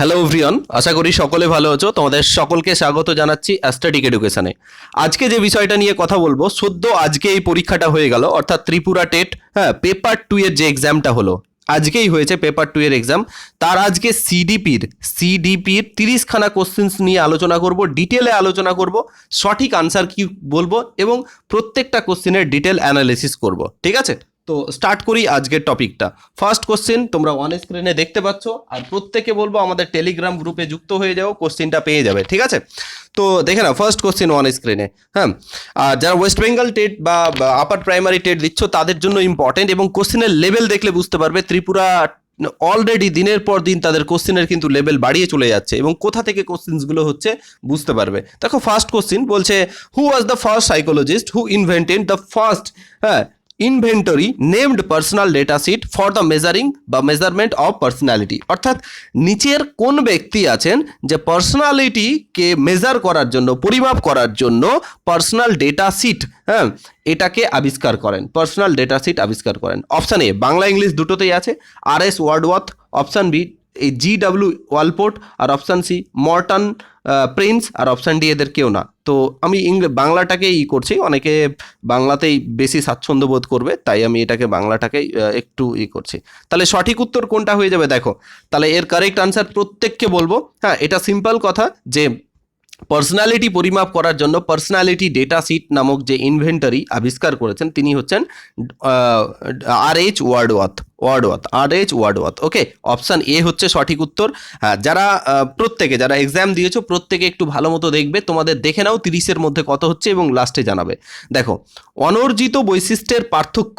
Hello everyone আশা করি সকলে ভালো আছো। তোমাদের সকলকে স্বাগত জানাচ্ছি অ্যাস্ট্যাটিক এডুকেশনে আজকে যে বিষয়টা নিয়ে কথা বলব, সদ্য আজকে এই পরীক্ষাটা হয়ে গেল, অর্থাৎ ত্রিপুরা টেট হ্যাঁ পেপার টু এর যে এক্সামটা হলো, আজকেই হয়েছে পেপার টু এর এক্সাম তার আজকে সিডিপির সিডিপির তিরিশখানা কোশ্চেন্স নিয়ে আলোচনা করব ডিটেলে আলোচনা করব, সঠিক আনসার কি বলব এবং প্রত্যেকটা কোশ্চেনের ডিটেল অ্যানালিসিস করব। ঠিক আছে? তো স্টার্ট করি আজকের টপিকটা ফার্স্ট কোশ্চেন তোমরা ওয়ান স্ক্রিনে দেখতে পাচ্ছ, আর প্রত্যেকে বলব আমাদের টেলিগ্রাম গ্রুপে যুক্ত হয়ে যাও কোশ্চেনটা পেয়ে যাবে, ঠিক আছে? তো দেখে না ফার্স্ট কোশ্চেন ওয়ান স্ক্রিনে হ্যাঁ? আর যারা ওয়েস্ট বেঙ্গল টেট বা আপার প্রাইমারি টেট দিচ্ছ, তাদের জন্য ইম্পর্টেন্ট এবং কোশ্চেনের লেভেল দেখলে বুঝতে পারবে, ত্রিপুরা অলরেডি দিনের পর দিন তাদের কোশ্চেনের কিন্তু লেভেল বাড়িয়ে চলে যাচ্ছে এবং কোথা থেকে কোশ্চেন্সগুলো হচ্ছে বুঝতে পারবে। দেখো ফার্স্ট কোশ্চেন বলছে who was the first psychologist who invented the first হ্যাঁ inventory named personal data sheet for the measuring বা মেজারমেন্ট অফ পার্সোনালিটি অর্থাৎ নিচের কোন ব্যক্তি আছেন যে পার্সোনালিটিকে মেজার করার জন্য, পরিমাপ করার জন্য পার্সোনাল ডেটা সিট হ্যাঁ এটাকে আবিষ্কার করেন। পার্সোনাল ডেটা সিট আবিষ্কার করেন। অপশান এ বাংলা, ইংলিশ দুটোতেই আছে। R S Woodworth option B এই জি ডাব্লিউ ওয়ালপোর্ট আর অপশান সি মর্টন প্রিন্স আর অপশান ডি এদের কেউ না। তো আমি ইংল বাংলাটাকেই ই করছি। অনেকে বাংলাতেই বেশি স্বাচ্ছন্দ্য বোধ করবে, তাই আমি এটাকে বাংলাটাকেই একটু ই করছি। তাহলে সঠিক উত্তর কোনটা হয়ে যাবে দেখো। তাহলে এর কারেক্ট আনসার প্রত্যেককে বলব। হ্যাঁ এটা সিম্পল কথা যে পার্সোনালিটি পরিমাপ করার জন্য পার্সোনালিটি ডেটা সিট নামক যে ইনভেন্টারি আবিষ্কার করেছেন, তিনি হচ্ছেন R H Woodworth Woodworth R H Woodworth okay option A হচ্ছে সঠিক উত্তর। হ্যাঁ যারা প্রত্যেকে, যারা এক্সাম দিয়েছ, প্রত্যেকে একটু ভালো মতো দেখবে। তোমাদের দেখে নাও তিরিশের মধ্যে কত হচ্ছে এবং লাস্টে জানাবে। দেখো, অনর্জিত বৈশিষ্ট্যের পার্থক্য,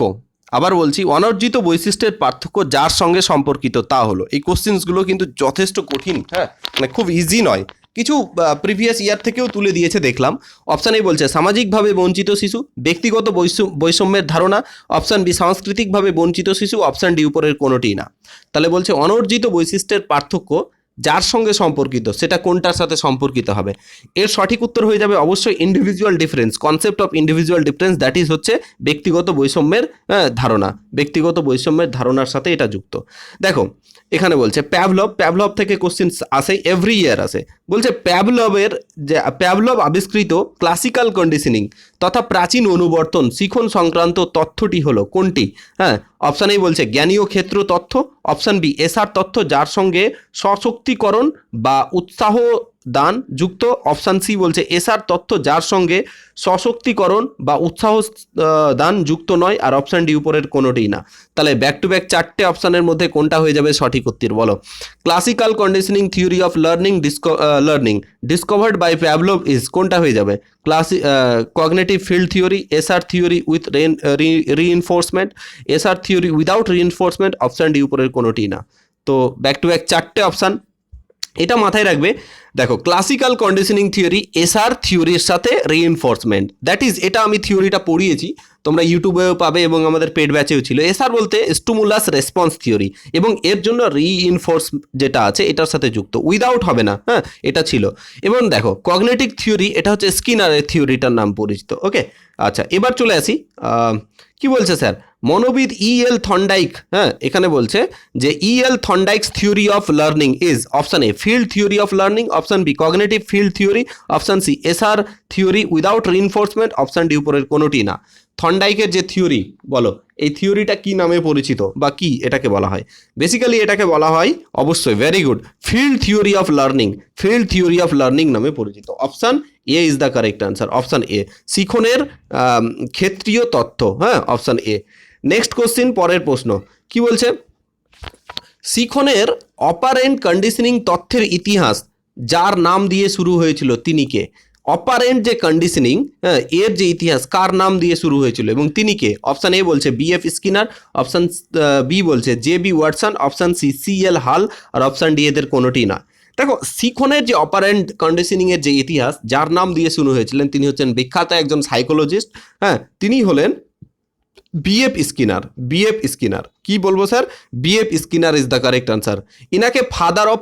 আবার বলছি, অনর্জিত বৈশিষ্ট্যের পার্থক্য যার সঙ্গে সম্পর্কিত তা হলো, এই কোশ্চেন্সগুলো কিন্তু যথেষ্ট কঠিন হ্যাঁ? মানে খুব ইজি নয়। কিছু প্রিভিয়াস ইয়ার থেকেও তুলে দিয়েছে দেখলাম। অপশান এ বলছে সামাজিকভাবে বঞ্চিত শিশু ব্যক্তিগত বৈষ- বৈষম্যের ধারণা। অপশান বি সাংস্কৃতিকভাবে বঞ্চিত শিশু। অপশান ডি উপরের কোনোটিই না। তাহলে বলছে অনর্জিত বৈশিষ্ট্যের পার্থক্য যার সঙ্গে সম্পর্কিত সেটা কোনটার সাথে সম্পর্কিত হবে? এর সঠিক উত্তর হয়ে যাবে অবশ্যই individual difference concept of individual difference that is হচ্ছে ব্যক্তিগত বৈষম্যের হ্যাঁ, ধারণা। ব্যক্তিগত বৈষম্যের ধারণার সাথে এটা যুক্ত। দেখো এখানে বলছে প্যাভলভ প্যাভলভ থেকে কোশ্চেন আসে এভরি ইয়ার আসে। বলছে প্যাভলভের যে, প্যাভলভ আবিষ্কৃত ক্লাসিক্যাল কন্ডিশনিং তথা প্রাচীন অনুবর্তন শিখন সংক্রান্ত তথ্যটি হলো কোনটি? হ্যাঁ অপশান এই বলছে জ্ঞানীয় ক্ষেত্র তথ্য অপশান বি এসআর তথ্য যার সঙ্গে সশক্তিকরণ বা উৎসাহ দান যুক্ত অপশান সি বলছে এসআর তথ্য যার সঙ্গে সশক্তিকরণ বা উৎসাহ দান যুক্ত নয় আর অপশান ডি উপরের কোনোটিই না। তাহলে ব্যাক টু ব্যাক চারটে অপশানের মধ্যে কোনটা হয়ে যাবে সঠিক উত্তর বলো। Classical conditioning theory of learning ডিসক learning discovered by Pavlov is কোনটা হয়ে যাবে? Classy cognitive field theory SR theory with reinforcement SR theory without reinforcement option D উপরের কোনোটিই না। তো ব্যাক টু ব্যাক চারটে অপশান এটা মাথায় রাখবে। দেখো ক্লাসিক্যাল কন্ডিশনিং থিওরি এসআর থিওরির সাথে রিইনফোর্সমেন্ট দ্যাট ইজ এটা আমি থিওরিটা পড়িয়েছি। তোমরা ইউটিউবেও পাবে এবং আমাদের পেড ব্যাচেও ছিল। এসআর বলতে স্টুমুলাস রেসপন্স থিওরি এবং এর জন্য রিইনফোর্স যেটা আছে, এটার সাথে যুক্ত। উইদাউট হবে না। হ্যাঁ এটা ছিল। এবং দেখো কগনেটিক থিওরি এটা হচ্ছে স্কিনারের থিওরিটার নাম পরিচিত। ওকে আচ্ছা এবার চলে আসি। কি বলছে স্যার? মনোবিদ ই এল থন্ডাইক হ্যাঁ এখানে বলছে যে E L Thorndike's theory of learning is option A field theory of learning option B cognitive field theory option C SR theory without reinforcement option D উপরের কোনোটি না। থন্ডাইকের যে থিওরি বলো, এই থিওরিটা কি নামে পরিচিত বা কি এটাকে বলা হয়? বেসিক্যালি এটাকে বলা হয়, অবশ্যই very good field theory of learning field theory of learning নামে পরিচিত। Option A is the correct answer option A শিখনের ক্ষেত্রীয় তথ্য হ্যাঁ অপশান এ নেক্সট কোশ্চিন পরের প্রশ্ন। কি বলছে? শিখনের অপারেন্ট কন্ডিশনিং তথ্যের ইতিহাস যার নাম দিয়ে শুরু হয়েছিল তিনি কে? অপারেন্ট যে কন্ডিশনিং হ্যাঁ এর যে ইতিহাস, কার নাম দিয়ে শুরু হয়েছিল এবং তিনি কে? অপশান এ বলছে B F Skinner, option B বলছে J B Watson, option C C L Hull, আর অপশান ডি এদের কোনোটি না। দেখো, শিখনের যে অপারেন্ট কন্ডিশনিংয়ের যে ইতিহাস, যার নাম দিয়ে শুরু হয়েছিলেন তিনি হচ্ছেন বিখ্যাত একজন সাইকোলজিস্ট হ্যাঁ তিনি হলেন বিএফ স্কিনার বিএফ স্কিনার কি বলব, sir? BF Skinner is the correct answer ইনাকে father of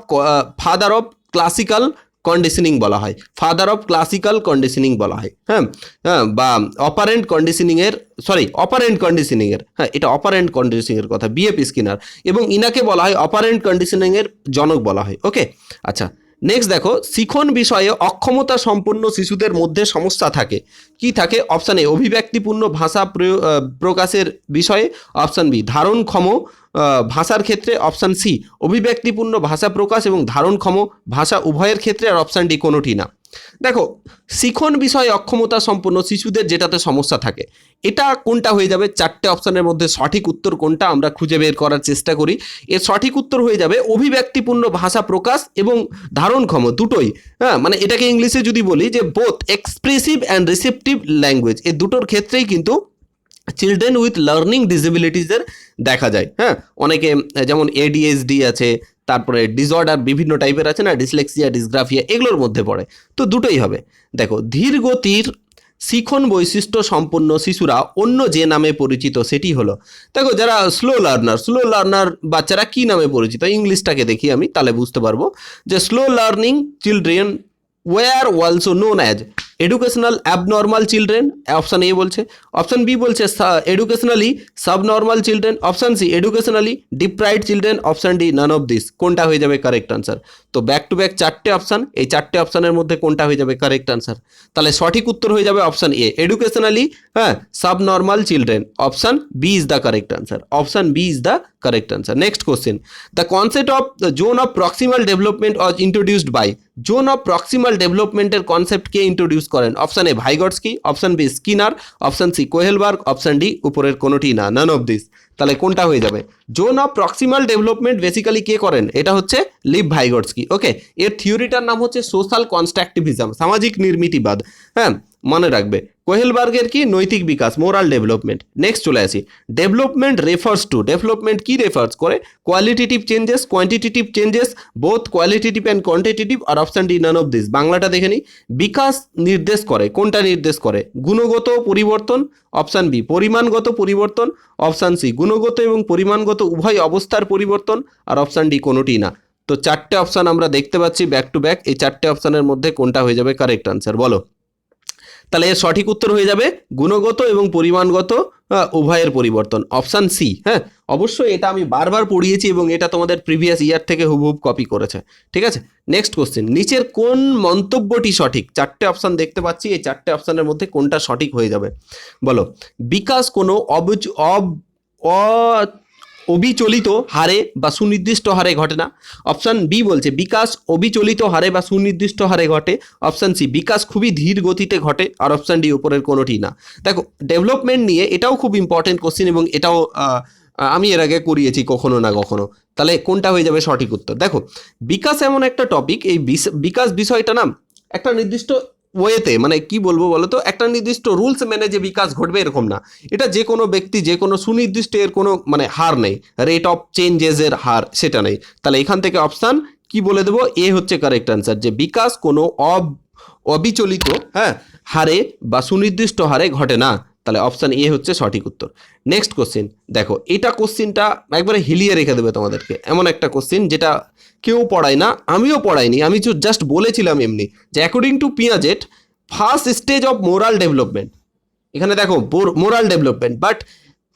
father of classical conditioning বলা হয়। ফাদার অফ ক্লাসিক্যাল কন্ডিশনিং বলা হয়। হ্যাঁ? হ্যাঁ বা অপারেন্ট কন্ডিশনিংয়ের সরি অপারেন্ট কন্ডিশনিংয়ের হ্যাঁ এটা অপারেন্ট কন্ডিশনিংয়ের কথা বিএপি স্কিনার এবং ইনাকে বলা হয় অপারেন্ট কন্ডিশনিংয়ের জনক বলা হয়। ওকে আচ্ছা নেক্সট দেখো, শিখন বিষয়ে অক্ষমতা সম্পন্ন শিশুদের মধ্যে সমস্যা থাকে। কি থাকে? অপশান এ অভিব্যক্তিপূর্ণ ভাষা প্রকাশের বিষয়ে অপশান বি ধারণক্ষম ভাষার ক্ষেত্রে অপশান সি অভিব্যক্তিপূর্ণ ভাষা প্রকাশ এবং ধারণক্ষম ভাষা উভয়ের ক্ষেত্রে আর অপশান ডি কোনোটি না। দেখো, শিখন বিষয়ে, অক্ষমতা সম্পন্ন শিশুদের যেটাতে সমস্যা থাকে, এটা কোনটা হয়ে যাবে? চারটে অপশানের মধ্যে সঠিক উত্তর কোনটা আমরা খুঁজে বের করার চেষ্টা করি। এর সঠিক উত্তর হয়ে যাবে অভিব্যক্তিপূর্ণ ভাষা প্রকাশ এবং ধারণক্ষম দুটোই। হ্যাঁ মানে এটাকে ইংলিশে যদি বলি যে both expressive and receptive language এই দুটোর ক্ষেত্রেই কিন্তু চিলড্রেন উইথ লার্নিং ডিসেবিলিটিসের দেখা যায়। হ্যাঁ অনেকে, যেমন এডিএসডি আছে তারপরে ডিসঅর্ডার বিভিন্ন টাইপের আছে না? ডিসলেক্সিয়া ডিসগ্রাফিয়া এগুলোর মধ্যে পড়ে। তো দুটোই হবে। দেখো ধীর গতির শিখন বৈশিষ্ট্য সম্পন্ন শিশুরা অন্য যে নামে পরিচিত সেটি হলো, দেখো যারা স্লো লার্নার স্লো লার্নার বাচ্চারা কি নামে পরিচিত? ইংলিশটাকে দেখি আমি, তাহলে বুঝতে পারব যে slow learning children were also known as educational abnormal children option A বলছে। অপশান বি বলছে educationally subnormal children option C educationally deprived children option D none of this কোনটা হয়ে যাবে কারেক্ট আনসার তো ব্যাক টু ব্যাক চারটে option এই চারটে অপশানের মধ্যে কোনটা হয়ে যাবে কারেক্ট আনসার তাহলে সঠিক উত্তর হয়ে যাবে অপশান এ এডুকেশনালি হ্যাঁ subnormal children option B is the correct answer option B is the correct answer next question the concept of zone of proximal development was introduced by zone of proximal ডেভেলপমেন্টের কনসেপ্টকে introduce করেন। Option A Vygotsky option B Skinner option C Kohlberg option D উপরের কোনোটি না। নান of this তাহলে কোনটা হয়ে যাবে? Zone of proximal development basically কে করেন? এটা হচ্ছে লিভ ভাইগটসকি, ওকে? এর থিওরিটার নাম হচ্ছে সোশ্যাল কনস্ট্রাকটিভিজম, সামাজিক নির্মিতিবাদ। হ্যাঁ মনে রাখবে। কোহেলবার্গের কি? নৈতিক বিকাশ, মোরাল ডেভেলপমেন্ট। নেক্সট চলে আসি। ডেভেলপমেন্ট রেফার্স টু ডেভেলপমেন্ট কি রেফার্স করে? Qualitative changes quantitative changes both qualitative and quantitative R option D none of this বাংলাটা দেখে নিই বিকাশ নির্দেশ করে। কোনটা নির্দেশ করে? গুণগত পরিবর্তন অপশান বি পরিমাণগত পরিবর্তন অপশান সি গুণগত এবং পরিমাণগত উভয় অবস্থার পরিবর্তন আর অপশান ডি কোনোটি না। তো চারটে অপশান আমরা দেখতে পাচ্ছি ব্যাক টু ব্যাক এই চারটে অপশানের মধ্যে কোনটা হয়ে যাবে কারেক্ট আনসার বলো। তাহলে এর সঠিক উত্তর হয়ে যাবে গুণগত এবং পরিমাণগত উভয়ের পরিবর্তন। অপশান সি হ্যাঁ অবশ্যই এটা আমি বারবার পড়িয়েছি এবং এটা তোমাদের প্রিভিয়াস ইয়ার থেকে হুবহুব কপি করেছে, ঠিক আছে? নেক্সট কোশ্চেন নিচের কোন মন্তব্যটি সঠিক? চারটে অপশান দেখতে পাচ্ছি, এই চারটে অপশানের মধ্যে কোনটা সঠিক হয়ে যাবে? বলো, বিকাশ কোনো অবুজ, অব অবিচলিত হারে বা সুনির্দিষ্ট হারে ঘটে না। অপশান বি বলছে, বিকাশ অবিচলিত হারে বা সুনির্দিষ্ট হারে ঘটে। অপশান সি বিকাশ খুবই ধীর গতিতে ঘটে। আর অপশান ডি উপরের কোনোটি না। দেখো ডেভেলপমেন্ট নিয়ে এটাও খুব ইম্পর্টেন্ট কোশ্চেন এবং এটাও আমি এর আগে করিয়েছি কখনো না কখনো। তাহলে কোনটা হয়ে যাবে সঠিক উত্তর? দেখো, বিকাশ এমন একটা টপিক এই বিকাশ বিষয়টা না, একটা নির্দিষ্ট ওয়েতে মানে কি বলব বলো তো একটা নির্দিষ্ট রুলস মেনে যে বিকাশ ঘটবে এরকম না। এটা যে কোনো ব্যক্তি, যে কোনো সুনির্দিষ্ট এর কোনো মানে হার নেই। রেট অফ চেঞ্জেসের হার, সেটা নেই। তাহলে এখান থেকে অপশান কি বলে দেবো? এ হচ্ছে কারেক্ট অ্যান্সার যে বিকাশ কোনো অব, অবিচলিত হ্যাঁ হারে বা সুনির্দিষ্ট হারে ঘটে না। তাহলে অপশান এ হচ্ছে সঠিক উত্তর। নেক্সট কোশ্চেন দেখো, এটা কোশ্চেনটা একবারে হিলিয়ে রেখে দেবে তোমাদেরকে। এমন একটা কোশ্চেন যেটা কেউ পড়ায় না, আমিও পড়াইনি, আমি জাস্ট বলেছিলাম এমনি যে according to Piaget first stage of moral development এখানে দেখো moral development but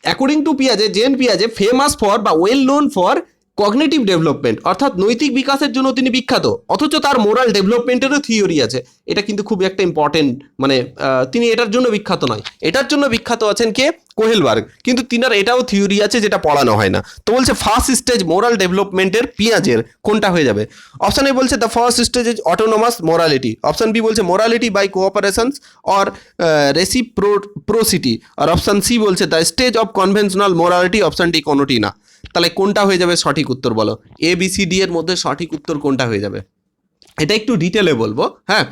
according to পিয়াজে gen পিয়াজে famous for বা well known for cognitive development অর্থাৎ নৈতিক বিকাশের জন্য তিনি বিখ্যাত, অথচ তার মোরাল ডেভেলপমেন্টেরও থিওরি আছে। এটা কিন্তু খুব একটা ইম্পর্টেন্ট মানে তিনি এটার জন্য বিখ্যাত নয়। এটার জন্য বিখ্যাত আছেন কে? কোহেলবার্গ। কিন্তু তিনার এটাও থিওরি আছে যেটা পড়ানো হয় না। তো বলছে ফার্স্ট স্টেজ মোরাল ডেভেলপমেন্টের পিঁয়াজের কোনটা হয়ে যাবে? অপশন এ বলছে the first stage is autonomous morality option B বলছে morality by cooperations or reciprocity R option C বলছে the stage of conventional morality option D কোনোটি না। তাহলে কোনটা হয়ে যাবে সঠিক উত্তর বলো? এ বি সি ডি এর মধ্যে সঠিক উত্তর কোনটা হয়ে যাবে? এটা একটু ডিটেলে বলব হ্যাঁ?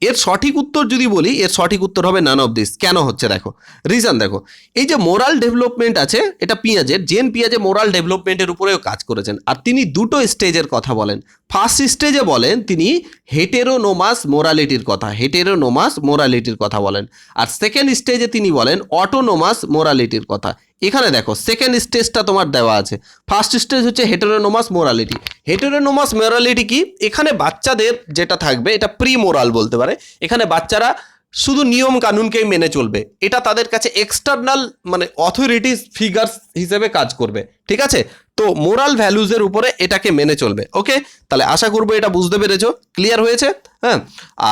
এর সঠিক উত্তর যদি বলি, এর সঠিক উত্তর হবে নান অফ দিস কেন হচ্ছে দেখো? রিজন দেখো, এই যে মোরাল ডেভেলপমেন্ট আছে, এটা পিঁয়াজের জেন পিঁয়াজে মোরাল ডেভেলপমেন্টের উপরেও কাজ করেছেন, আর তিনি দুটো স্টেজের কথা বলেন। ফার্স্ট স্টেজে বলেন তিনি হেটেরোনোমাস মোরালিটির কথা হেটেরোনোমাস মোরালিটির কথা বলেন। আর সেকেন্ড স্টেজে তিনি বলেন অটোনোমাস মোরালিটির কথা। এখানে দেখো সেকেন্ড স্টেজটা তোমার দেওয়া আছে। ফার্স্ট স্টেজ হচ্ছে হেটেরোনোমাস মোরালিটি হেটেরোনোমাস মোরালিটি কি? এখানে বাচ্চাদের যেটা থাকবে, এটা প্রি মোরাল বলতে পারে। এখানে বাচ্চারা শুধু নিয়ম কানুনকেই মেনে চলবে। এটা তাদের কাছে এক্সটার্নাল মানে অথরিটিস ফিগার্স হিসেবে কাজ করবে। ঠিক আছে? তো মোরাল ভ্যালুজের উপরে এটাকে মেনে চলবে ওকে তাহলে আশা করব এটা বুঝতে পেরেছ ক্লিয়ার হয়েছে হ্যাঁ?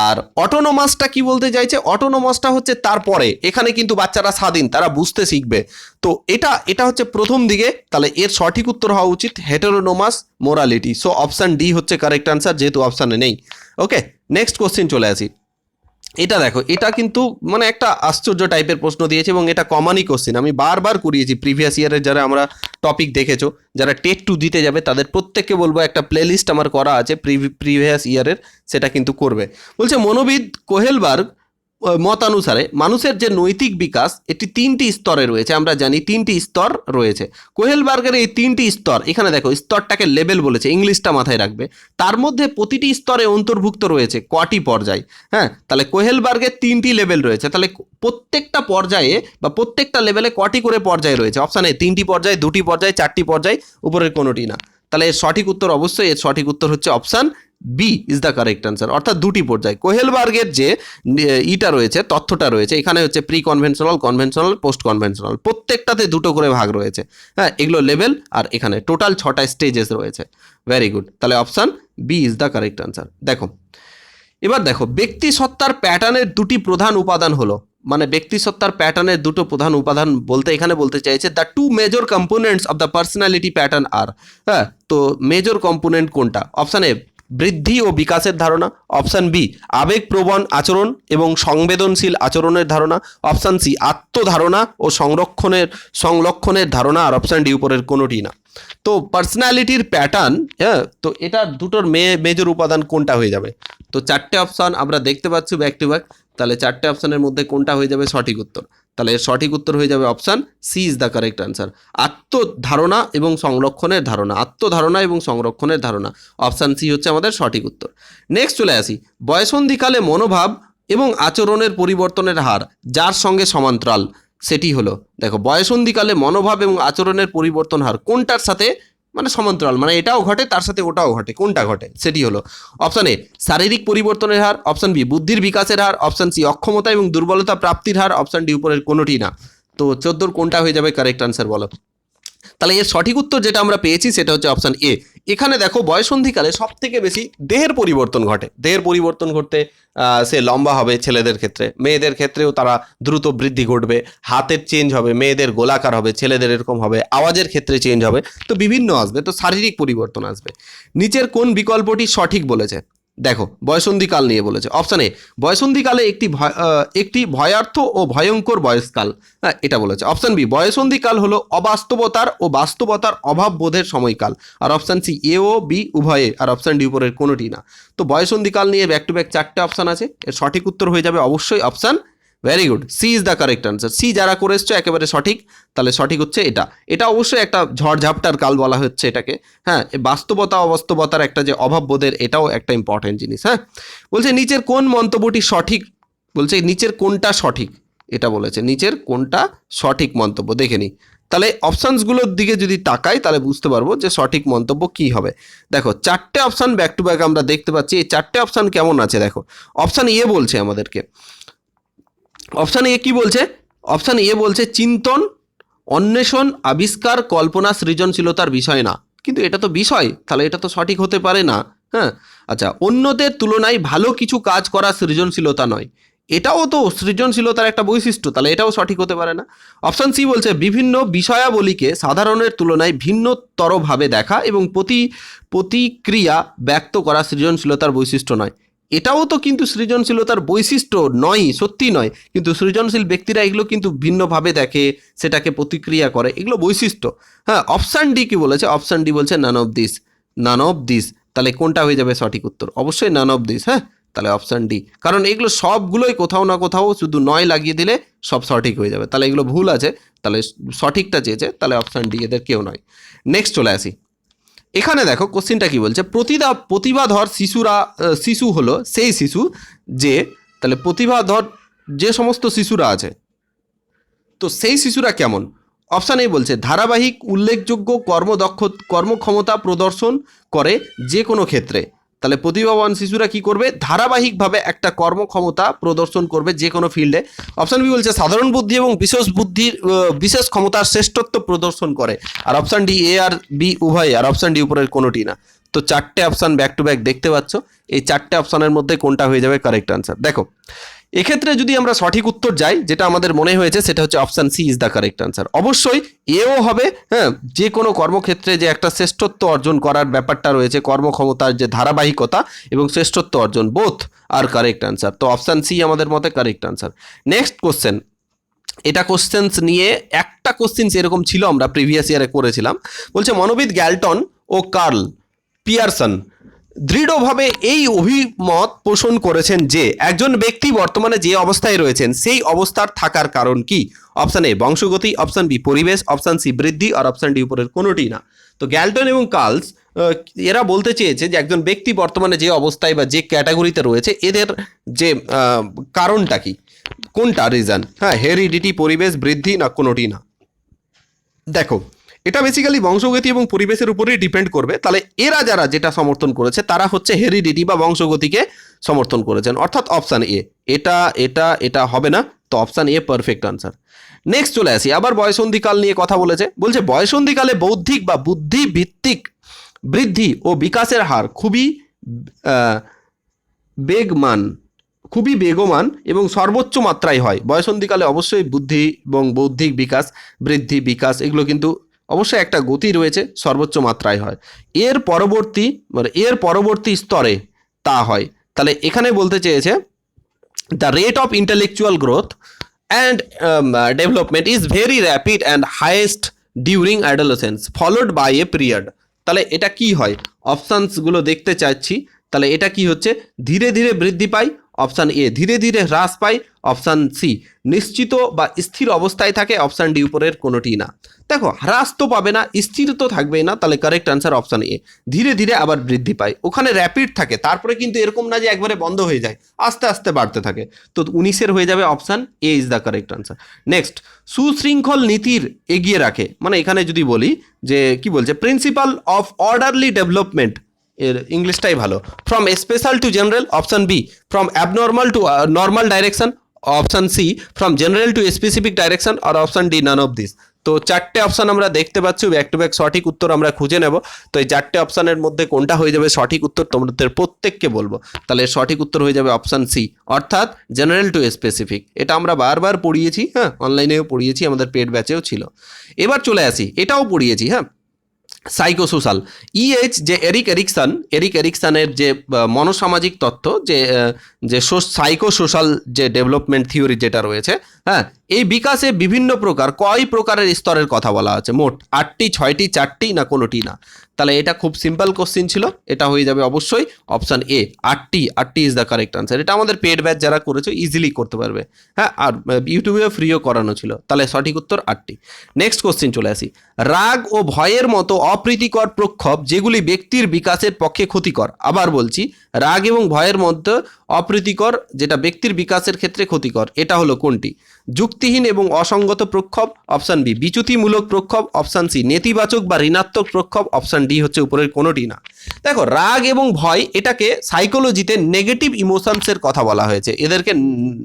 আর অটোনোমাসটা কি বলতে চাইছে? অটোনোমাসটা হচ্ছে তারপরে, এখানে কিন্তু বাচ্চারা স্বাধীন, তারা বুঝতে শিখবে। তো এটা এটা হচ্ছে প্রথম দিকে, তাহলে এর সঠিক উত্তর হওয়া উচিত heteronomous morality so option D হচ্ছে কারেক্ট আনসার যেহেতু অপশানে নেই ওকে নেক্সট কোশ্চেন চলে আসি। এটা দেখো, এটা কিন্তু মানে একটা আশ্চর্য টাইপের প্রশ্ন দিয়েছে এবং এটা কমনই কোশ্চেন আমি বারবার করিয়েছি প্রিভিয়াস ইয়ারের যারা আমরা টপিক দেখেছ, যারা টেট টু দিতে যাবে, তাদের প্রত্যেককে বলব একটা প্লেলিস্ট আমার করা আছে প্রিভিয়াস ইয়ারের সেটা কিন্তু করবে। বলছে, মনোবিদ কোহেলবার্গ মতানুসারে মানুষের যে নৈতিক বিকাশ, এটি তিনটি স্তরে রয়েছে, আমরা জানি তিনটি স্তর রয়েছে। কোহেলবার্গের এই তিনটি স্তর, এখানে দেখো, স্তরটাকে লেভেল বলেছে, ইংলিশটা মাথায় রাখবে। তার মধ্যে প্রতিটি স্তরে অন্তর্ভুক্ত রয়েছে কটি পর্যায় হ্যাঁ? তাহলে কোহেলবার্গের তিনটি লেভেল রয়েছে, তাহলে প্রত্যেকটা পর্যায়ে বা প্রত্যেকটা লেভেলে কটি করে পর্যায় রয়েছে? অপশানে তিনটি পর্যায়, দুটি পর্যায়, চারটি পর্যায়, উপরের কোনোটি না। তাহলে এর সঠিক উত্তর অবশ্যই, এর সঠিক উত্তর হচ্ছে option B is the correct answer অর্থাৎ দুটি পর্যায়। কোহেলবার্গের যে ইটা রয়েছে, তথ্যটা রয়েছে, এখানে হচ্ছে pre conventional conventional post conventional প্রত্যেকটাতে দুটো করে ভাগ রয়েছে। হ্যাঁ এগুলো লেভেল আর এখানে টোটাল ছটা স্টেজেস রয়েছে। ভেরি গুড তাহলে option B is the correct answer দেখো, এবার দেখো ব্যক্তি সত্তার প্যাটার্নের দুটি প্রধান উপাদান হলো। মানে ব্যক্তি সত্তার প্যাটার্নের দুটো প্রধান উপাদান বলতে এখানে বলতে চাইছে the two major components of the personality pattern আর হ্যাঁ তো মেজর কম্পোনেন্ট কোনটা? অপশান এ বৃদ্ধি ও বিকাশের ধারণা অপশান বি আবেগপ্রবণ আচরণ এবং সংবেদনশীল আচরণের ধারণা অপশান সি আত্মধারণা ও সংরক্ষণের সংরক্ষণের ধারণা আর অপশান ডি উপরের কোনোটি না। তো পার্সোনালিটির প্যাটার্ন হ্যাঁ তো এটা দুটোর মে মেজর উপাদান কোনটা হয়ে যাবে? তো চারটে অপশান আমরা দেখতে পাচ্ছি ব্যাক টু ব্যাক তাহলে চারটে অপশানের মধ্যে কোনটা হয়ে যাবে সঠিক উত্তর? তাহলে এর সঠিক উত্তর হয়ে যাবে option C is the correct answer আত্মধারণা এবং সংরক্ষণের ধারণা, আত্মধারণা এবং সংরক্ষণের ধারণা। অপশান সি হচ্ছে আমাদের সঠিক উত্তর। নেক্সট চলে আসি। বয়সন্ধিকালে মনোভাব এবং আচরণের পরিবর্তনের হার, যার সঙ্গে সমান্তরাল, সেটি হলো, দেখো, বয়সন্ধিকালে মনোভাব এবং আচরণের পরিবর্তন হার কোনটার সাথে মানে সমান্তরাল মানে এটাও ঘটে, তার সাথে ওটাও ঘটে। কোনটা ঘটে? সেটি হলো অপশান এ শারীরিক পরিবর্তনের হার অপশান বি বুদ্ধির বিকাশের হার অপশন সি অক্ষমতা এবং দুর্বলতা প্রাপ্তির হার অপশান ডি উপরের কোনোটি না। তো চোদ্দোর কোনটা হয়ে যাবে? কারেক্ট আনসার বলো। তাহলে এর সঠিক উত্তর যেটা আমরা পেয়েছি, সেটা হচ্ছে অপশান এ এখানে দেখো বয়সন্ধিকালে সব থেকে বেশি দেহের পরিবর্তন ঘটে। দেহের পরিবর্তন ঘটতে সে লম্বা হবে ছেলেদের ক্ষেত্রে। মেয়েদের ক্ষেত্রেও তারা দ্রুত বৃদ্ধি ঘটবে, হাতের চেঞ্জ হবে, মেয়েদের গোলাকার হবে, ছেলেদের এরকম হবে, আওয়াজের ক্ষেত্রে চেঞ্জ হবে। তো বিভিন্ন আসবে, তো শারীরিক পরিবর্তন আসবে। নিচের কোন বিকল্পটি সঠিক বলেছে? দেখো, বয়সন্ধিকাল নিয়ে বলেছে। অপশান এ বয়সন্ধিকালে একটি একটি ভয়ার্থ ও ভয়ঙ্কর বয়সকাল। হ্যাঁ এটা বলেছে। অপশান বি বয়সন্ধিকাল হলো অবাস্তবতার ও বাস্তবতার অভাব বোধের সময়কাল। আর অপশান সি এ ও বি, উভয়ে। আর অপশান ডি উপরের কোনোটি না। তো বয়সন্ধিকাল নিয়ে ব্যাক টু ব্যাক চারটে অপশান আছে। এর সঠিক উত্তর হয়ে যাবে অবশ্যই option very good C is the correct answer C যারা করে এসছো, একেবারে সঠিক। তাহলে সঠিক হচ্ছে এটা। এটা অবশ্যই একটা ঝড়ঝাপটার কাল বলা হচ্ছে এটাকে। হ্যাঁ বাস্তবতা, অবাস্তবতার একটা যে অভাববোধের এটাও একটা ইম্পর্টেন্ট জিনিস। হ্যাঁ বলছে নিচের কোন মন্তব্যটি সঠিক? বলছে নিচের কোনটা সঠিক? এটা বলেছে, নিচের কোনটা সঠিক মন্তব্য? দেখে নিই তাহলে অপশানসগুলোর দিকে যদি তাকাই, তাহলে বুঝতে পারব যে সঠিক মন্তব্য কি হবে। দেখো, চারটে অপশান ব্যাক টু ব্যাক আমরা দেখতে পাচ্ছি। এই চারটে অপশান কেমন আছে? দেখো অপশান এ বলছে আমাদেরকে। অপশান এ কি বলছে? অপশান এ বলছে, চিন্তন, অন্বেষণ, আবিষ্কার, কল্পনা, সৃজনশীলতার বিষয় না। কিন্তু এটা তো বিষয়, তাহলে এটা তো সঠিক হতে পারে না হ্যাঁ? আচ্ছা অন্যদের তুলনায় ভালো কিছু কাজ করা সৃজনশীলতা নয়। এটাও তো সৃজনশীলতার একটা বৈশিষ্ট্য, তাহলে এটাও সঠিক হতে পারে না। অপশান সি বলছে, বিভিন্ন বিষয়াবলীকে সাধারণের তুলনায় ভিন্নতরভাবে দেখা এবং প্রতি, প্রতিক্রিয়া ব্যক্ত করা সৃজনশীলতার বৈশিষ্ট্য নয়। এটাও তো কিন্তু সৃজনশীলতার বৈশিষ্ট্য নয়, সত্যি নয়। কিন্তু সৃজনশীল ব্যক্তিরা এগুলো কিন্তু ভিন্নভাবে দেখে, সেটাকে প্রতিক্রিয়া করে। এগুলো বৈশিষ্ট্য। হ্যাঁ অপশান ডি কী বলেছে? অপশান ডি বলছে none of this none of this তাহলে কোনটা হয়ে যাবে সঠিক উত্তর? অবশ্যই নান অফ দিস হ্যাঁ? তাহলে অপশান ডি। কারণ এগুলো সবগুলোই কোথাও না কোথাও শুধু নয় লাগিয়ে দিলে সব সঠিক হয়ে যাবে। তাহলে এগুলো ভুল আছে। তাহলে সঠিকটা চেয়েছে, তাহলে অপশান ডি এদের কেউ নয়। নেক্সট চলে আসি। এখানে দেখো কোশ্চিনটা কি বলছে? প্রতিদা, প্রতিভাধর শিশুরা শিশু হলো সেই শিশু যে, তাহলে প্রতিভাধর যে সমস্ত শিশুরা আছে, তো সেই শিশুরা কেমন? অপশান এই বলছে, ধারাবাহিক উল্লেখযোগ্য কর্মদক্ষ কর্মক্ষমতা প্রদর্শন করে যে কোনো ক্ষেত্রে। তাহলে প্রতিভাবান শিশুরা কি করবে? ধারাবাহিকভাবে একটা কর্মক্ষমতা প্রদর্শন করবে যে কোনো ফিল্ডে। অপশান বি বলছে, সাধারণ বুদ্ধি এবং বিশেষ বুদ্ধির বিশেষ ক্ষমতার শ্রেষ্ঠত্ব প্রদর্শন করে। আর অপশান ডি এ আর বি উভয় আর অপশান ডি উপরের কোনোটি না। তো চারটে অপশান ব্যাক টু ব্যাক দেখতে পাচ্ছ। এই চারটে অপশানের মধ্যে কোনটা হয়ে যাবে? কারেক্ট আনসার দেখো এক্ষেত্রে যদি আমরা সঠিক উত্তর যাই, যেটা আমাদের মনে হয়েছে, সেটা হচ্ছে option C is the correct answer অবশ্যই এও হবে হ্যাঁ যে কোনো কর্মক্ষেত্রে যে একটা শ্রেষ্ঠত্ব অর্জন করার ব্যাপারটা রয়েছে, কর্মক্ষমতার যে ধারাবাহিকতা এবং শ্রেষ্ঠত্ব অর্জন বোথ আর কারেক্ট আনসার তো অপশান সি আমাদের মতে কারেক্ট আনসার নেক্সট কোশ্চেন এটা কোশ্চেন্স নিয়ে একটা কোশ্চেন এরকম ছিল, আমরা প্রিভিয়াস ইয়ারে করেছিলাম। বলছে মনোবিদ গ্যালটন ও কার্ল পিয়ারসন দৃঢ়ভাবে এই অভিমত পোষণ করেছেন যে, একজন ব্যক্তি বর্তমানে যে অবস্থায় রয়েছেন, সেই অবস্থার থাকার কারণ কি? অপশান এ বংশগতি। অপশান বি পরিবেশ। অপশান সি বৃদ্ধি। আর অপশান ডি উপরের কোনোটি না। তো গ্যালটন এবং কার্লস এরা বলতে চেয়েছে যে, একজন ব্যক্তি বর্তমানে যে অবস্থায় বা যে ক্যাটাগরিতে রয়েছে, এদের যে কারণটা কি? কোনটা রিজন হ্যাঁ হেরিডিটি পরিবেশ, বৃদ্ধি না কোনোটি না? দেখো এটা বেসিক্যালি বংশগতি এবং পরিবেশের উপরেই ডিপেন্ড করবে। তাহলে এরা যারা যেটা সমর্থন করেছে, তারা হচ্ছে হেরিডিটি বা বংশগতিকে সমর্থন করেছেন। অর্থাৎ অপশান এ এটা এটা এটা হবে না। তো option A perfect answer next চলে আসি, আবার বয়সন্ধিকাল নিয়ে কথা বলেছে। বলছে, বয়সন্ধিকালে বৌদ্ধিক বা বুদ্ধি ভিত্তিক বৃদ্ধি ও বিকাশের হার খুবই বেগমান খুবই বেগমান এবং সর্বোচ্চ মাত্রায় হয়। বয়সন্ধিকালে অবশ্যই বুদ্ধি এবং বৌদ্ধিক বিকাশ, বৃদ্ধি, বিকাশ, এগুলো কিন্তু অবশ্যই একটা গতি রয়েছে সর্বোচ্চ মাত্রায় হয় এর পরবর্তী মানে এর পরবর্তী স্তরে তা হয় তাহলে এখানে বলতে চেয়েছে of intellectual growth and um, uh, development is very rapid and highest during adolescence followed by a period তাহলে এটা কি হয় অপশানসগুলো দেখতে চাচ্ছি তাহলে এটা কি হচ্ছে ধীরে ধীরে বৃদ্ধি পায় অপশান এ ধীরে ধীরে হ্রাস পায়, অপশান সি নিশ্চিত বা স্থির অবস্থায় থাকে, অপশান ডি উপরের কোনোটি না। দেখো, হ্রাস তো পাবে না, স্থির তো থাকবেই না, তাহলে কারেক্ট আনসার অপশান এ। ধীরে ধীরে আবার বৃদ্ধি পায়। ওখানে র্যাপিড থাকে, তারপরে কিন্তু এরকম না যে একবারে বন্ধ হয়ে যায়, আস্তে আস্তে বাড়তে থাকে। তো উনিশের হয়ে যাবে option A is the correct answer next সুশৃঙ্খল নীতির এগিয়ে রাখে। মানে এখানে যদি বলি যে, কি বলছে? প্রিন্সিপাল অফ অর্ডারলি ডেভেলপমেন্ট এর ইংলিশটাই ভালো। From special to general option B from abnormal to normal direction option C from general to specific direction R option D none of this তো চারটে অপশান আমরা দেখতে পাচ্ছি ব্যাক টু ব্যাক সঠিক উত্তর আমরা খুঁজে নেব। তো এই চারটে অপশানের মধ্যে কোনটা হয়ে যাবে সঠিক উত্তর তোমাদের প্রত্যেককে বলব। তাহলে সঠিক উত্তর হয়ে যাবে অপশান সি অর্থাৎ জেনারেল টু স্পেসিফিক এটা আমরা বারবার পড়িয়েছি হ্যাঁ অনলাইনেও পড়িয়েছি, আমাদের পেড ব্যাচেও ছিল। এবার চলে আসি, এটাও পড়িয়েছি হ্যাঁ। সাইকোসোশ্যাল ইএইচ যে এরিক এরিকসন, এরিক এরিকসানের যে মনোসামাজিক তত্ত্ব যে যে সাইকো সোশ্যাল যে ডেভেলপমেন্ট থিওরি যেটা রয়েছে হ্যাঁ এই বিকাশে বিভিন্ন প্রকার, কয় প্রকারের স্তরের কথা বলা আছে? মোট আটটি, ছয়টি, চারটি না কোনোটি না? তাহলে এটা খুব সিম্পল কোশ্চিন ছিল, এটা হয়ে যাবে অবশ্যই অপশান এ আটটি আটটি ইজ দ্য কারেক্ট আনসার এটা আমাদের পেড ব্যাচ যারা করেছ ইজিলি করতে পারবে। হ্যাঁ আর ইউটিউবেও ফ্রিও করানো ছিল। তাহলে সঠিক উত্তর আটটি। নেক্সট কোশ্চিন চলে আসি। রাগ ও ভয়ের মতো অপ্রীতিকর প্রক্ষোভ যেগুলি ব্যক্তির বিকাশের পক্ষে ক্ষতিকর। আবার বলছি, রাগ এবং ভয়ের মধ্যে অপ্রীতিকর যেটা ব্যক্তির বিকাশের ক্ষেত্রে ক্ষতিকর, এটা হলো কোনটি? যুক্তিহীন এবং অসঙ্গত প্রক্ষোভ, অপশান বি, বিচ্যুতিমূলক প্রক্ষোভ, অপশান সি, নেতিবাচক বা ঋণাত্মক প্রক্ষোভ, অপশান ডি হচ্ছে উপরের কোনোটি না। দেখো, রাগ এবং ভয়, এটাকে সাইকোলজিতে নেগেটিভ ইমোশনসের কথা বলা হয়েছে। এদেরকে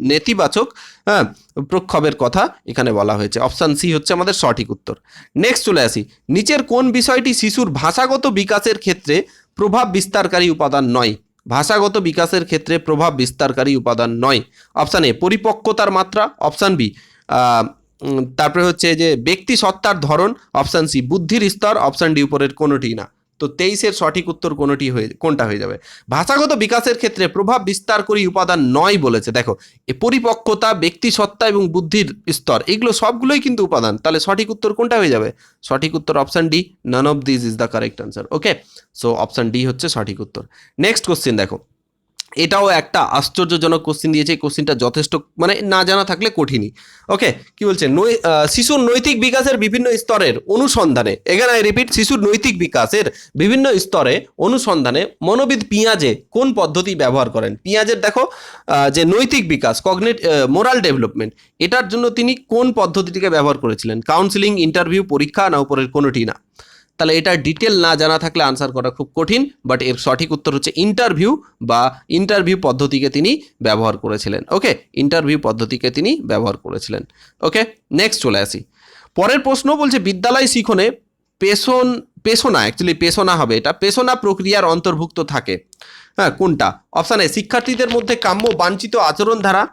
নেতিবাচক হ্যাঁ প্রক্ষোভের কথা এখানে বলা হয়েছে। অপশান সি হচ্ছে আমাদের সঠিক উত্তর। নেক্সট চলে আসি। নিচের কোন বিষয়টি শিশুর ভাষাগত বিকাশের ক্ষেত্রে প্রভাব বিস্তারকারী উপাদান নয়? ভাষাগত বিকাশের ক্ষেত্রে প্রভাব বিস্তারকারী উপাদান নয়। অপশান এ, পরিপক্কতার মাত্রা। অপশান বি তারপরে হচ্ছে যে ব্যক্তি সত্তার ধরন। অপশান সি, বুদ্ধির স্তর। অপশান ডি, উপরের কোনোটি না। তো তেইশের সঠিক উত্তর কোনোটি হয়ে, কোনটা হয়ে যাবে? ভাষাগত বিকাশের ক্ষেত্রে প্রভাব বিস্তার করি উপাদান নয় বলেছে। দেখো, এ পরিপক্কতা ব্যক্তি সত্তা এবং বুদ্ধির স্তর, এগুলো সবগুলোই কিন্তু উপাদান। তাহলে সঠিক উত্তর কোনটা হয়ে যাবে? সঠিক উত্তর option D none of this is the correct answer okay so option D হচ্ছে সঠিক উত্তর। নেক্সট কোশ্চেন দেখো। এটাও একটা আশ্চর্যজনক কোশ্চিন দিয়েছে। এই কোশ্চিনটা যথেষ্ট মানে না জানা থাকলে কঠিনই। ওকে কি বলছে? নৈ শিশুর নৈতিক বিকাশের বিভিন্ন স্তরের অনুসন্ধানে এখানে আই রিপিট শিশুর নৈতিক বিকাশের বিভিন্ন স্তরে অনুসন্ধানে মনোবিদ পিঁয়াজে কোন পদ্ধতি ব্যবহার করেন? পিঁয়াজের দেখো যে নৈতিক বিকাশ কগনেট মোরাল ডেভেলপমেন্ট এটার জন্য তিনি কোন পদ্ধতিটিকে ব্যবহার করেছিলেন? কাউন্সিলিং ইন্টারভিউ পরীক্ষা, না উপরের কোনোটি না? তাহলে এটা ডিটেল না জানা থাকলে আনসার করা খুব কঠিন বাট এর সঠিক উত্তর হচ্ছে ইন্টারভিউ বা ইন্টারভিউ পদ্ধতিকে তিনি ব্যবহার করেছিলেন। ওকে ইন্টারভিউ পদ্ধতিকে তিনি ব্যবহার করেছিলেন। ওকে নেক্সট চলে আসি। পরের প্রশ্ন বলছে, বিদ্যালয় শিখনে পেশন পেশনা অ্যাকচুয়ালি পেশনা হবে এটা পেশনা প্রক্রিয়ার অন্তর্ভুক্ত থাকে। হ্যাঁ কোনটা? অপশান শিক্ষার্থীদের মধ্যে কাম্য, বাঞ্ছিত আচরণ ধারা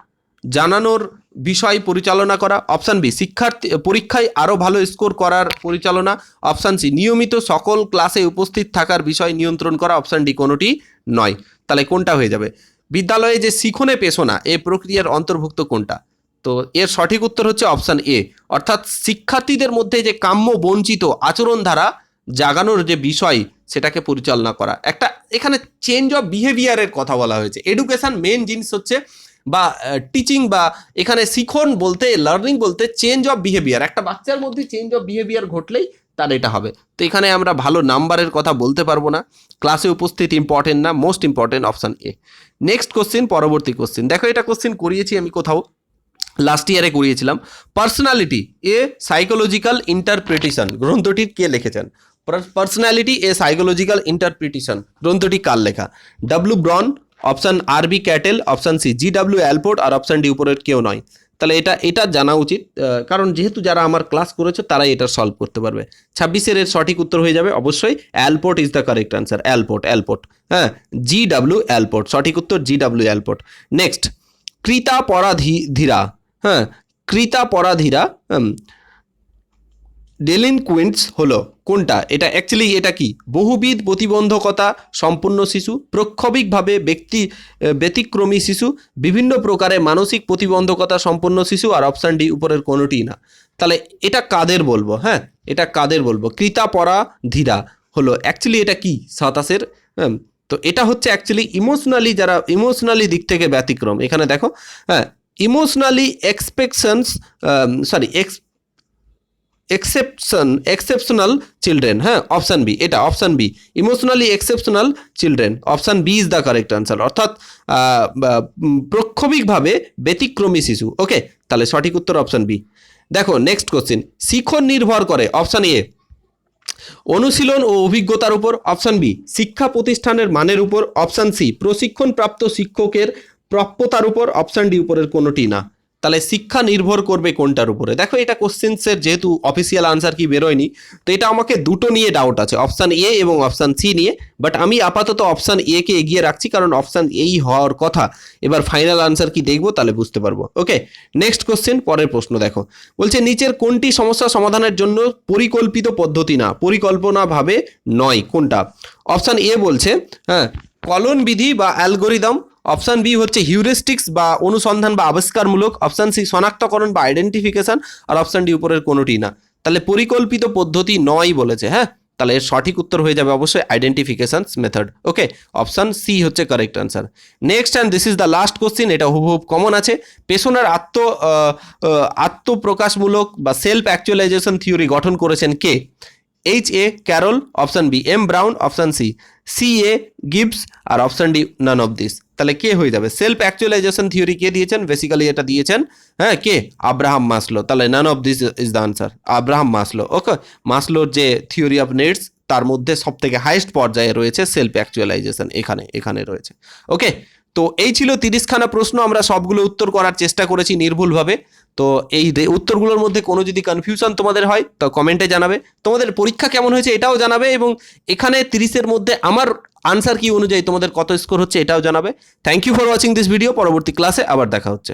জানানোর বিষয় পরিচালনা করা। অপশান বি শিক্ষার্থী, পরীক্ষায় আরও ভালো স্কোর করার পরিচালনা। অপশান সি নিয়মিত সকল ক্লাসে উপস্থিত থাকার বিষয় নিয়ন্ত্রণ করা। অপশান ডি কোনোটি নয়। তাহলে কোনটা হয়ে যাবে? বিদ্যালয়ে যে শিখনে পেশনা এ প্রক্রিয়ার অন্তর্ভুক্ত কোনটা? তো এর সঠিক উত্তর হচ্ছে অপশান এ অর্থাৎ শিক্ষার্থীদের মধ্যে যে কাম্য বঞ্চিত আচরণ ধারা জাগানোর যে বিষয়, সেটাকে পরিচালনা করা। একটা এখানে চেঞ্জ অফ বিহেভিয়ারের কথা বলা হয়েছে। এডুকেশন মেন জিনিস হচ্ছে বা টিচিং বা, এখানে শিখন বলতে লার্নিং বলতে চেঞ্জ অফ বিহেভিয়ার একটা বাচ্চার মধ্যে চেঞ্জ অফ বিহেভিয়ার ঘটলেই তার এটা হবে। তো এখানে আমরা ভালো নাম্বারের কথা বলতে পারব না। ক্লাসে উপস্থিত ইম্পর্টেন্ট না most important option A next question পরবর্তী কোশ্চেন দেখো, এটা কোশ্চেন করিয়েছি আমি কোথাও। লাস্ট ইয়ারে করিয়েছিলাম। পার্সোনালিটি এ সাইকোলজিক্যাল ইন্টারপ্রিটেশন গ্রন্থটির কে লিখেছেন? পার্সোনালিটি এ সাইকোলজিক্যাল ইন্টারপ্রিটেশন গ্রন্থটি কার লেখা? ডাব্লু ব্রন অপশান আর B Cattell, option C G W Allport আর অপশান ডি উপরের কেউ নয়। তাহলে এটা এটা জানা উচিত কারণ যেহেতু যারা আমার ক্লাস করেছে তারাই এটা সলভ করতে পারবে। ছাব্বিশের এর সঠিক উত্তর হয়ে যাবে অবশ্যই Allport is the correct answer Allport Allport হ্যাঁ জি ডাব্লিউ অ্যালপোর্ট সঠিক উত্তর জি ডাব্লিউ অ্যালপোর্ট নেক্সট ক্রিতা পরাধি ধীরা হ্যাঁ ক্রিতা পরাধীরা ডেলিনকুইন্টস হলো কোনটা? এটা অ্যাকচুয়ালি এটা কি? বহুবিধ প্রতিবন্ধকতা সম্পূর্ণ শিশু, প্রক্ষোভিকভাবে ব্যক্তি ব্যতিক্রমী শিশু, বিভিন্ন প্রকারে মানসিক প্রতিবন্ধকতা সম্পন্ন শিশু আর অপশান ডি উপরের কোনোটি না। তাহলে এটা কাদের বলব হ্যাঁ? এটা কাদের বলব? কৃতা পরা ধীরা হলো অ্যাকচুয়ালি এটা কি? সাতাশের হ্যাঁ? তো এটা হচ্ছে অ্যাকচুয়ালি ইমোশনালি যারা ইমোশনালি দিক থেকে ব্যতিক্রম। এখানে দেখো হ্যাঁ? Emotionally expectations sorry ex exception exceptional children হ্যাঁ অপশান বি এটা option B emotionally exceptional children option B is the correct answer অর্থাৎ প্রক্ষোভিকভাবে ব্যতিক্রমী শিশু ওকে তাহলে সঠিক উত্তর অপশান বি দেখো নেক্সট কোশ্চেন শিখন নির্ভর করে অপশান এ অনুশীলন ও অভিজ্ঞতার উপর অপশান বি শিক্ষা প্রতিষ্ঠানের মানের উপর অপশান সি প্রশিক্ষণপ্রাপ্ত শিক্ষকের প্রাপ্যতার উপর অপশান ডি উপরের কোনোটি না তাহলে শিক্ষা নির্ভর করবে কোনটার উপরে? দেখো, এটা কোশ্চেন্সের যেহেতু অফিসিয়াল আনসার কি বেরোয়নি, তো এটা আমাকে দুটো নিয়ে ডাউট আছে অপশান এ এবং অপশান সি নিয়ে। বাট আমি আপাতত অপশান এ কে এগিয়ে রাখছি, কারণ অপশান এই হওয়ার কথা। এবার ফাইনাল আনসার কি দেখব, তাহলে বুঝতে পারব। ওকে নেক্সট কোশ্চেন পরের প্রশ্ন দেখো। বলছে, নিচের কোনটি সমস্যা সমাধানের জন্য পরিকল্পিত পদ্ধতি না? পরিকল্পনাভাবে নয়, কোনটা? অপশান এ বলছে হ্যাঁ কলন বিধি বা অ্যালগোরিদম, অপশান বি হচ্ছে হিউরিস্টিক্স বা অনুসন্ধান বা আবিষ্কারমূলক, অপশান সি শনাক্তকরণ বা আইডেন্টিফিকেশন, আর অপশান ডি উপরের কোনোটি না। তাহলে পরিকল্পিত পদ্ধতি নয় বলেছে হ্যাঁ? তাহলে এর সঠিক উত্তর হয়ে যাবে অবশ্যই identifications method. Okay, option C হচ্ছে correct answer. Next, and this is the last question, এটা হুবহুব কমন আছে। পেশনার আত্ম আত্মপ্রকাশমূলক বা সেলফ অ্যাকচুয়ালাইজেশন থিওরি গঠন করেছেন কে? H A Carroll, option B M Brown, option C C, A, Gibbs R option D none of this তাহলে কে হয়ে যাবে? সেলফ অ্যাকচুয়ালাইজেশন থিওরি কে দিয়েছেন? বেসিক্যালি এটা দিয়েছেন হ্যাঁ কে? Abraham Maslow. তাহলে none of this is the answer Abraham Maslow. Okay, মাসলোর যে থিওরি অফ নিডস তার মধ্যে সব থেকে হাইয়েস্ট পর্যায়ে রয়েছে সেলফ অ্যাকচুয়ালাইজেশন এখানে এখানে রয়েছে। ওকে, তো এই ছিল তিরিশখানা প্রশ্ন। আমরা সবগুলো উত্তর করার চেষ্টা করেছি নির্ভুলভাবে। তো এই উত্তরগুলোর মধ্যে কোনো যদি কনফিউশন তোমাদের হয়, তো কমেন্টে জানাবে। তোমাদের পরীক্ষা কেমন হয়েছে এটাও জানাবে এবং এখানে তিরিশের মধ্যে আমার আনসার কি অনুযায়ী তোমাদের কত স্কোর হচ্ছে এটাও জানাবে। Thank you for watching this video পরবর্তী ক্লাসে আবার দেখা হচ্ছে।